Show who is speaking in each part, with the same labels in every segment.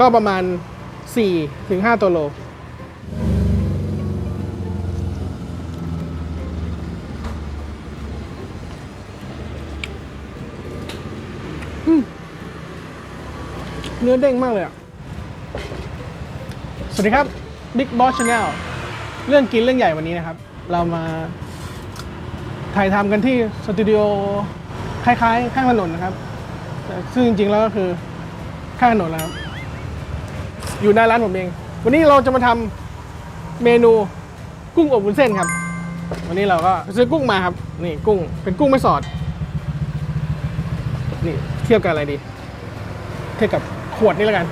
Speaker 1: ก็ประมาณ 4 ถึง 5 ตัวโล เนื้อเด้งมากเลยอะ สวัสดีครับ Big Boss Channel เรื่องกินเรื่องใหญ่วันนี้นะครับ เรามาถ่ายทำกันที่สตูดิโอคล้ายๆ ข้างถนนนะครับ ซึ่งจริงๆแล้วก็คือข้างถนนแล้วครับ อยู่หน้าร้านผมเอง วันนี้เราจะมาทำเมนูกุ้งอบวุ้นเส้นครับ วันนี้เราก็ซื้อกุ้งมาครับ นี่กุ้งเป็นกุ้งไม่สอด นี่เทียบกับอะไรดี เทียบกับขวดนี่แล้วกัน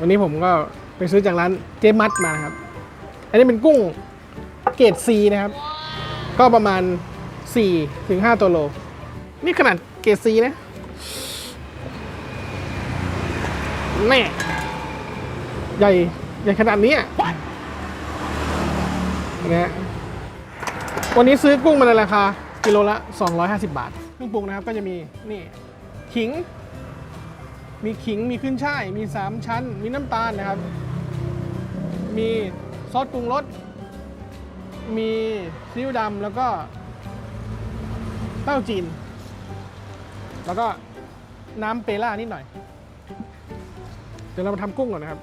Speaker 1: วันนี้ผมก็ไปซื้อจากร้านเจมัดมานะครับ อันนี้เป็นกุ้งเกรด C นะครับ ก็ประมาณ4ถึง5ตัวโล นี่ขนาดเกรด C นะ แน่ ใหญ่ ใหญ่ขนาดนี้อะนะฮะวันนี้ซื้อกุ้งมาในราคากิโลละ 250 บาทเครื่องปรุงนะครับก็จะมีนี่ขิง มีขิงมีขึ้นช่าย มี 3 ชั้น มีน้ำตาลนะครับ มีซอสปรุงรสมีซีอิ๊วดำแล้วก็เต้าจีน แล้วก็น้ำเปล่านิดหน่อย เดี๋ยวเรามาทำกุ้งก่อนนะครับ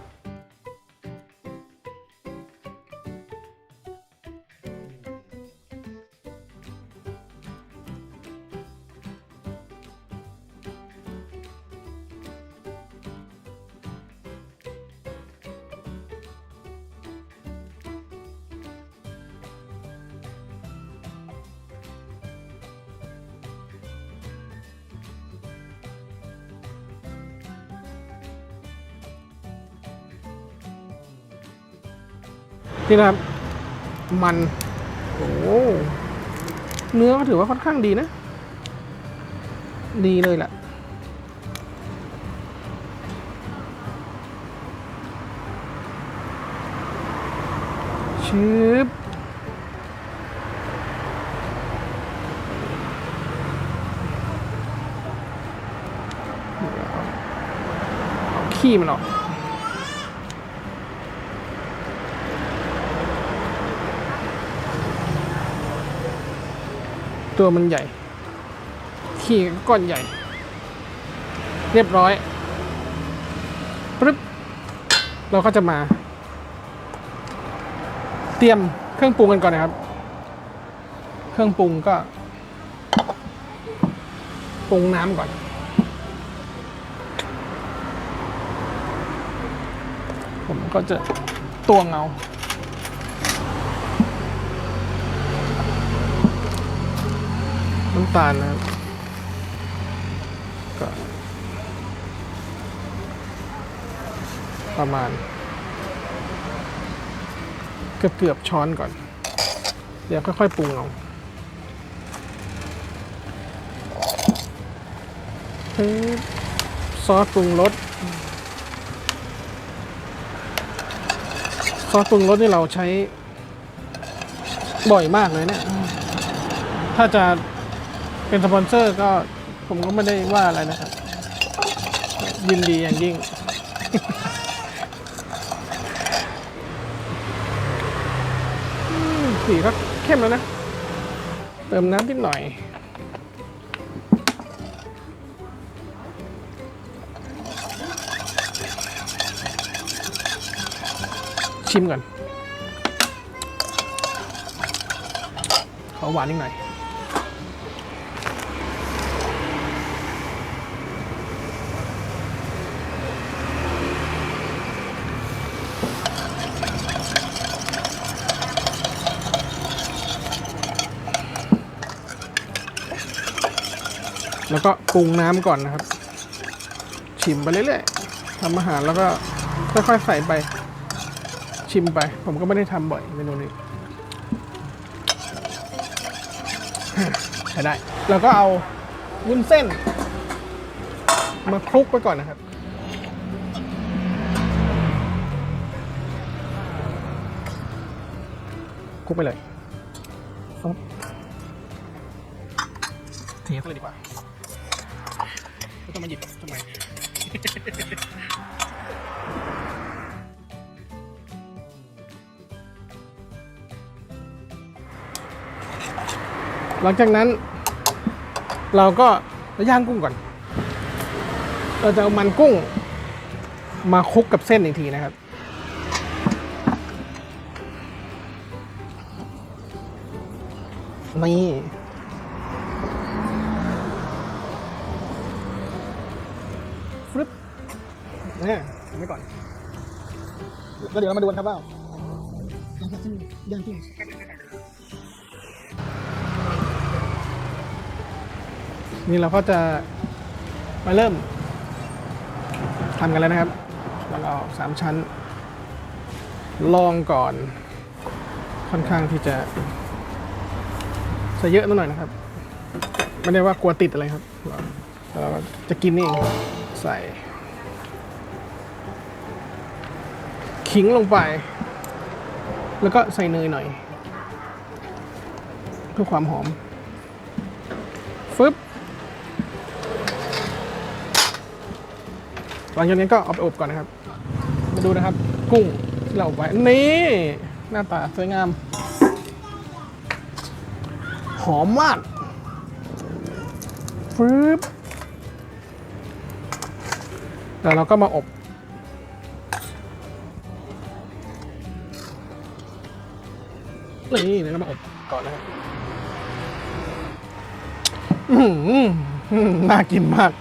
Speaker 1: นี่นะครับ มัน โอ้เนื้อก็ถือว่าค่อนข้างดีนะ ดีเลยแหละชืบเอขี้มันออก ตัวมันใหญ่ ขี้ก็ก้อนใหญ่ เรียบร้อยปึ๊บเราก็จะมา เตรียมเครื่องปรุงกันก่อนนะครับ เครื่องปรุงก็ปรุงน้ำก่อน ผมก็จะตวงเอาำตาลนะครับก็ประมาณ เกือบเกือบช้อนก่อน เดี๋ยวค่อยๆปรุงเอาซอสปรุงรสซอสปรุงรสนี่เราใช้บ่อยมากเลยเนี่ยถ้าจะ เป็นสปอนเซอร์ก็ผมก็ไม่ได้ว่าอะไรนะครับ ยินดีอย่างยิ่ง สีก็เข้มแล้วนะ เติมน้ำนิดหน่อยชิมก่อน ขอหวานนิดหน่อย แล้วก็ปรุงน้ำก่อนนะครับ ชิมไปเรื่อยๆทำอาหารแล้วก็ค่อยๆใส่ไป ชิมไป ผมก็ไม่ได้ทำบ่อยเมนูนี้ใช้ได้ แล้วก็เอาวุ้นเส้น มาคลุกไปก่อนนะครับคลุกไปเลยฟึ๊บเทสเลยดีกว่า ไม่ต้องมาหยิบทำไม หลังจากนั้น เราก็จะย่างกุ้งก่อน เราจะเอามันกุ้ง มาคลุกกับเส้นอีกทีนะครับนี่ ฟึบเนี่ยทำไว้ก่อนแล้วเดี๋ยวเรามาดูกันครับว่าย่างจิ้มย่างนี่เราก็จะมาเริ่มทำกันแล้วนะครับเราเอาสามชั้น ลองก่อน ค่อนข้างที่จะใส่เยอะนิดหน่อยนะครับ ไม่ได้ว่ากลัวติดอะไรครับ เราจะกินนี่เอง ใส่ ขิงลงไป แล้วก็ใส่เนยหน่อย เพื่อความหอม ฟึบหลังจากนี้ก็เอาไปอบก่อนนะครับ มาดูนะครับ กุ้งที่เราอบไว้ นี่ หน้าตาสวยงาม หอมมากฟึบ แล้วเราก็มาอบนี่เดี๋ยวเรามาอบก่อนนะครับอื้อหือน่ากินมาก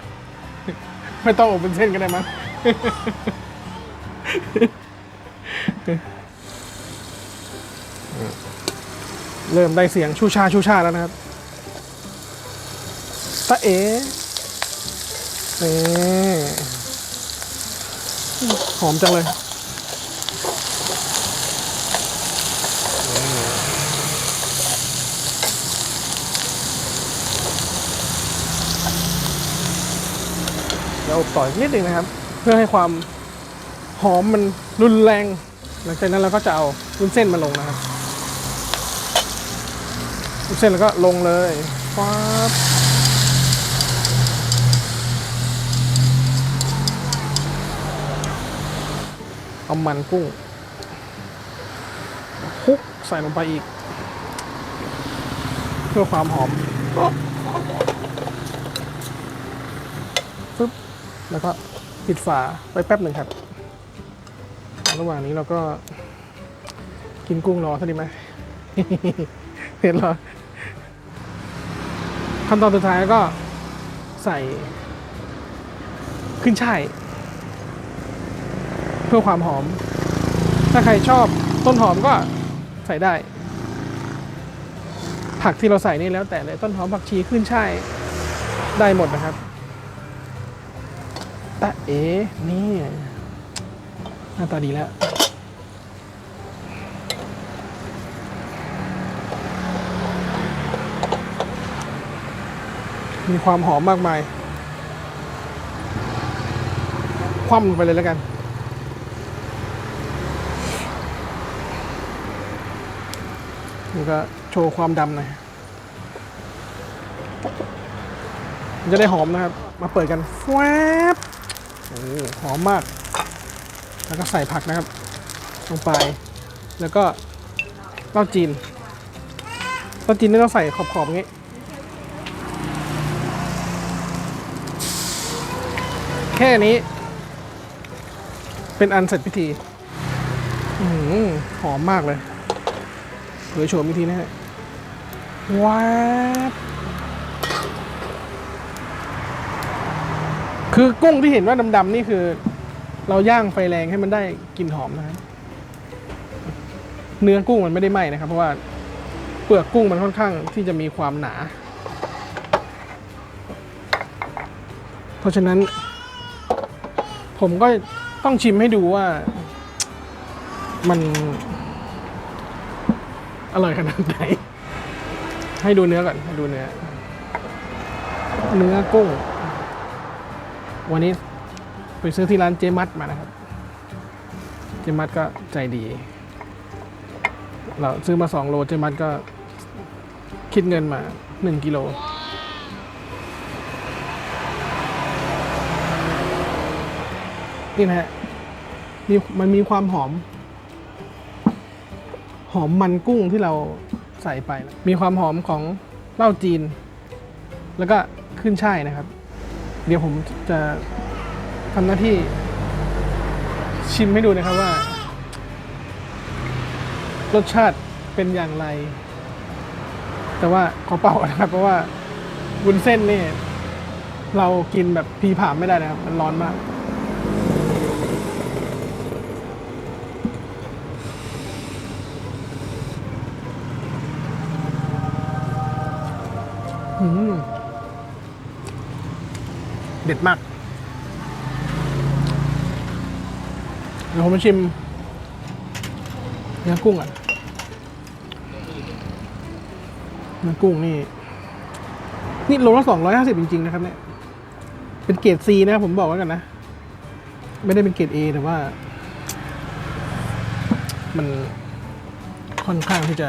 Speaker 1: ไม่ต้องอบเป็นเส้นก็ได้มั้งเริ่มได้เสียงชูชาชูชาแล้วนะครับตะเอ๋นี่ หอมจังเลยเดี๋ยวอบต่ออีกนิดหนึ่งนะครับ เพื่อให้ความหอมมันรุนแรง หลังจากนั้นเราก็จะเอาวุ้นเส้นมาลงนะครับวุ้นเส้นแล้วก็ลงเลยป๊าบ เอามันกุ้งคลุกใส่ลงไปอีก เพื่อความหอมฟึบแล้วก็ปิดฝาไว้แป๊บหนึ่งครับ ระหว่างนี้เราก็กินกุ้งรอสักดีไหมเห็นหรอขั้นตอนสุดท้ายก็ใส่ขึ้นช่าย เพื่อความหอม ถ้าใครชอบต้นหอมก็ใส่ได้ ผักที่เราใส่นี่แล้วแต่เลยต้นหอมผักชีขึ้นช่ายได้หมดนะครับตะเอ๋นี่หน้าตาดีแล้วมีความหอมมากมาย คว่ำลงไปเลยแล้วกัน นี่ก็โชว์ความดำหน่อยมันจะได้หอมนะครับ มาเปิดกันแฟบโอ้หอมมาก แล้วก็ใส่ผักนะครับ ลงไป แล้วก็เต้าจีนเต้าจีนนี่ต้องใส่ขอบๆอย่างนี้แค่นี้ เป็นอันเสร็จพิธีหอมมากเลย ยโฉมพิธีนะฮะว้าวคือกุ้งที่เห็นว่าดำๆนี่คือ เราย่างไฟแรงให้มันได้กลิ่นหอมนะครับเนื้อกุ้งมันไม่ได้ไหม้นะครับ เพราะว่าเปลือกกุ้งมันค่อนข้างที่จะมีความหนา เพราะฉะนั้น ผมก็ต้องชิมให้ดูว่ามัน อร่อยขนาดไหน ให้ดูเนื้อก่อนให้ดูเนื้อ เนื้อกุ้ง วันนี้ไปซื้อที่ร้านเจมัดมานะครับ เจมัดก็ใจดี เราซื้อมาสองโลเจมัดก็คิดเงินมาหนึ่งกิโลนี่นะฮะมีมันมีความหอม หอมมันกุ้งที่เราใส่ไป มีความหอมของเหล้าจีน แล้วก็ขึ้นช่ายนะครับ เดี๋ยวผมจะทำหน้าที่ชิมให้ดูนะครับว่า รสชาติเป็นอย่างไร แต่ว่าขอเป่านะครับ เพราะว่าวุ้นเส้นนี่ เรากินแบบพีผ่ามไม่ได้นะครับ มันร้อนมาก เด็ดมากเดี๋ยวผมมาชิมเนื้อกุ้งอะเนื้อกุ้งนี่ นี่โลละสองร้อยห้าสิบจริง ๆ นะครับเนี่ย เป็นเกรดซีนะครับผมบอกไว้กันนะ ไม่ได้เป็นเกรดเอแต่ว่า มันค่อนข้างที่จะ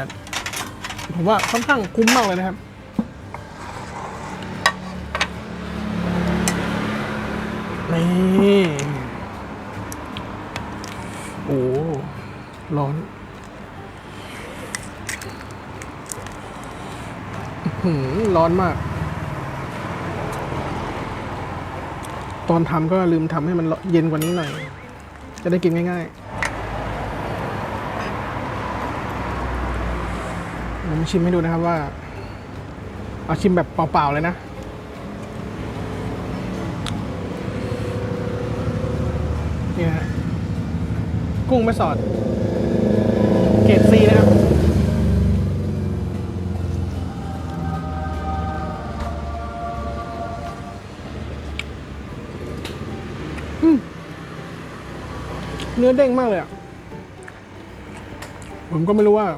Speaker 1: ผมว่าค่อนข้างคุ้มมากเลยนะครับ นี่โอ้ร้อนหือร้อนมาก ตอนทำก็ลืมทำให้มันเย็นกว่านี้หน่อย จะได้กินง่ายๆผมชิมให้ดูนะครับว่า เอาชิมแบบเปล่าๆเลยนะ เนี่ยฮะ กุ้งไม่สอด เกรดซีนะครับอืมเนื้อเด้งมากเลยอะ ผมก็ไม่รู้ว่า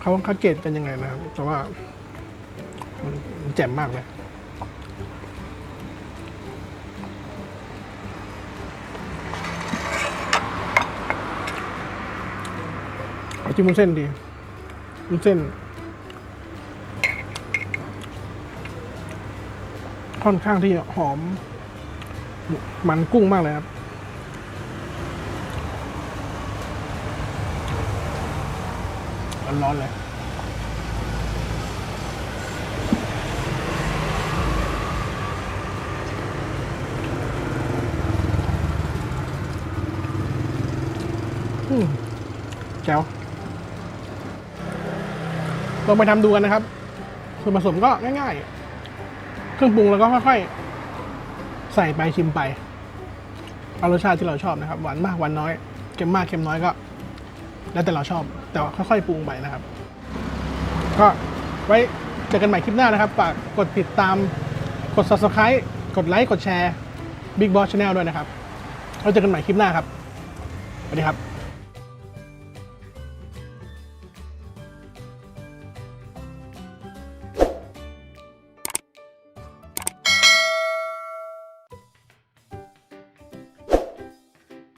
Speaker 1: เขาคัดเกรดกันยังไงนะครับ แต่ว่า มันมันแจ่มมากเลย จิ้มวุ้นเส้นดีวุ้นเส้น ค่อนข้างที่หอม มันกุ้งมากเลยครับร้อนๆเลยแจ๋ว ลองไปทำดูกันนะครับ ส่วนผสมก็ง่ายๆ เครื่องปรุงแล้วก็ค่อยๆ ใส่ไปชิมไป เอารสชาติที่เราชอบนะครับ หวานมากหวานน้อย เค็มมากเค็มน้อยก็ แล้วแต่เราชอบ แต่ว่าค่อยๆปรุงไปนะครับ ก็ไว้เจอกันใหม่คลิปหน้านะครับ ฝากกดติดตาม กด subscribe กดไลค์ กดแชร์ Big Boss Channel ด้วยนะครับเราเจอกันใหม่คลิปหน้าครับ สวัสดีครับ